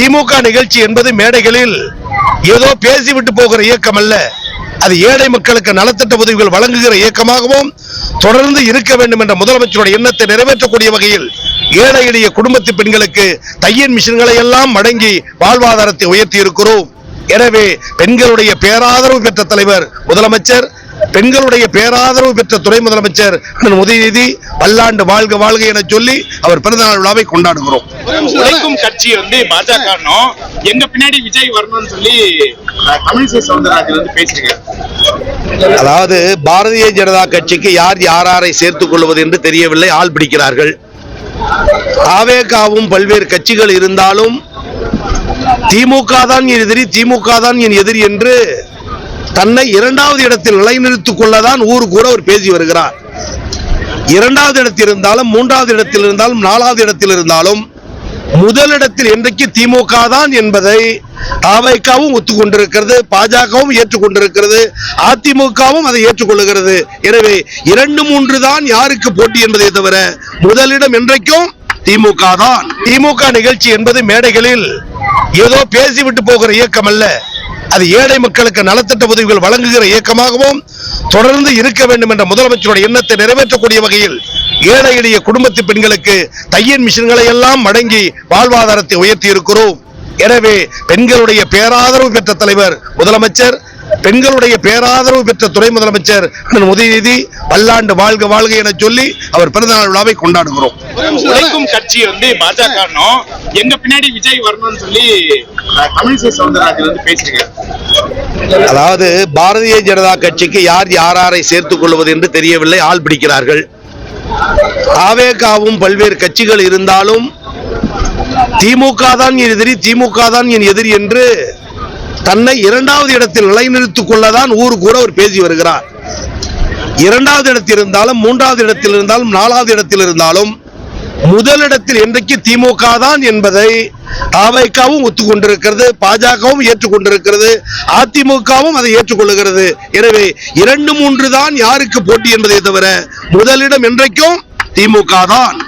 திமுக நிகழ்ச்சி என்பது மேடைகளில் ஏதோ பேசிவிட்டு போகிற இயக்கம் அல்ல. அது ஏழை மக்களுக்கு நலத்திட்ட உதவிகள் வழங்குகிற இயக்கமாகவும் தொடர்ந்து இருக்க வேண்டும் என்ற முதலமைச்சருடைய எண்ணத்தை நிறைவேற்றக்கூடிய வகையில் ஏழை எளிய குடும்பத்து பெண்களுக்கு தையன் மிஷின்களை எல்லாம் வழங்கி வாழ்வாதாரத்தை உயர்த்தி இருக்கிறோம். எனவே பெண்களுடைய பேராதரவு பெற்ற தலைவர் முதலமைச்சர் பெண்களுடைய பேராதரவு பெற்ற துணை முதலமைச்சர் உதயநிதி பல்லாண்டு வாழ்க வாழ்க என சொல்லி அவர் பிறந்தநாள் விழாவை கொண்டாடுகிறோம். உழைக்கும் கட்சி வந்து பாஜக எங்க பின்னாடி விஜய் வரணும்னு சொல்லி தமிழிசை சவுந்தரராஜன் வந்து பேசிருக்காரு அதாவது பாரதிய ஜனதா கட்சிக்கு யார் யாராரை சேர்த்துக் கொள்வது என்று தெரியவில்லை ஆள் பிடிக்கிறார்கள். ஆவேகாவும் பல்வேறு கட்சிகள் இருந்தாலும் திமுக தான் என் எதிரி திமுக தான் என் எதிரி என்று தன்னை இரண்டாவது இடத்தில் நிலைநிறுத்திக் கொள்ளதான் ஊர் கூட அவர் பேசி வருகிறார். இரண்டாவது இடத்தில் இருந்தாலும் மூன்றாவது இடத்தில் இருந்தாலும் நாலாவது இடத்தில் இருந்தாலும் முதலிடத்தில் என்றைக்கு திமுக தான் என்பதை அவைக்காவும் ஒத்துக்கொண்டிருக்கிறது பாஜகவும் ஏற்றுக்கொண்டிருக்கிறது அதிமுகவும் அதை ஏற்றுக்கொள்ளுகிறது. எனவே இரண்டு மூன்று தான் யாருக்கு போட்டி என்பதை தவிர முதலிடம் என்றைக்கும் திமுக தான். திமுக நிகழ்ச்சி என்பது மேடைகளில் ஏதோ பேசிவிட்டு போகிற இயக்கம் அல்ல. அது ஏழை மக்களுக்கு நலத்திட்ட உதவிகள் வழங்குகிற இயக்கமாகவும் தொடர்ந்து இருக்க வேண்டும் என்ற முதலமைச்சருடைய எண்ணத்தை நிறைவேற்றக்கூடிய வகையில் ஏழை எளிய குடும்பத்து பெண்களுக்கு தையன் மிஷின்களை எல்லாம் வழங்கி வாழ்வாதாரத்தை உயர்த்தி இருக்கிறோம். எனவே பெண்களுடைய பேராதரவு பெற்ற தலைவர் முதலமைச்சர் பெண்களுடைய பேராதரவு பெற்ற துணை முதலமைச்சர் உதயநிதி பல்லாண்டு வாழ்க வாழ்க என சொல்லி அவர் பிறந்தநாள் விழாவை கொண்டாடுகிறோம். உழைக்கும் கட்சி வந்து பாஜக எங்க பின்னாடி விஜய் வரணும்னு சொல்லி தமிழிசை சவுந்தரராஜன் வந்து பேசிருக்காரு அதாவது பாரதிய ஜனதா கட்சிக்கு யார் யாராரை சேர்த்துக் கொள்வது என்று தெரியவில்லை ஆள் பிடிக்கிறார்கள். ஆவேகாவும் பல்வேறு கட்சிகள் இருந்தாலும் திமுக தான் என் எதிரி திமுக தான் என் எதிரி என்று தன்னை இரண்டாவது இடத்தில் நிலைநிறுத்திக் கொள்ளதான் ஊர் கூட அவர் பேசி வருகிறார். இரண்டாவது இடத்தில் இருந்தாலும் மூன்றாவது இடத்தில் இருந்தாலும் நாலாவது இடத்தில் இருந்தாலும் முதலிடத்தில் என்றைக்கு திமுக தான் என்பதை அவைக்காவும் ஒத்துக்கொண்டிருக்கிறது பாஜகவும் ஏற்றுக்கொண்டிருக்கிறது அதிமுகவும் அதை ஏற்றுக்கொள்ளுகிறது. எனவே இரண்டு மூன்று தான் யாருக்கு போட்டி என்பதை தவிர முதலிடம் என்றைக்கும் திமுக தான்.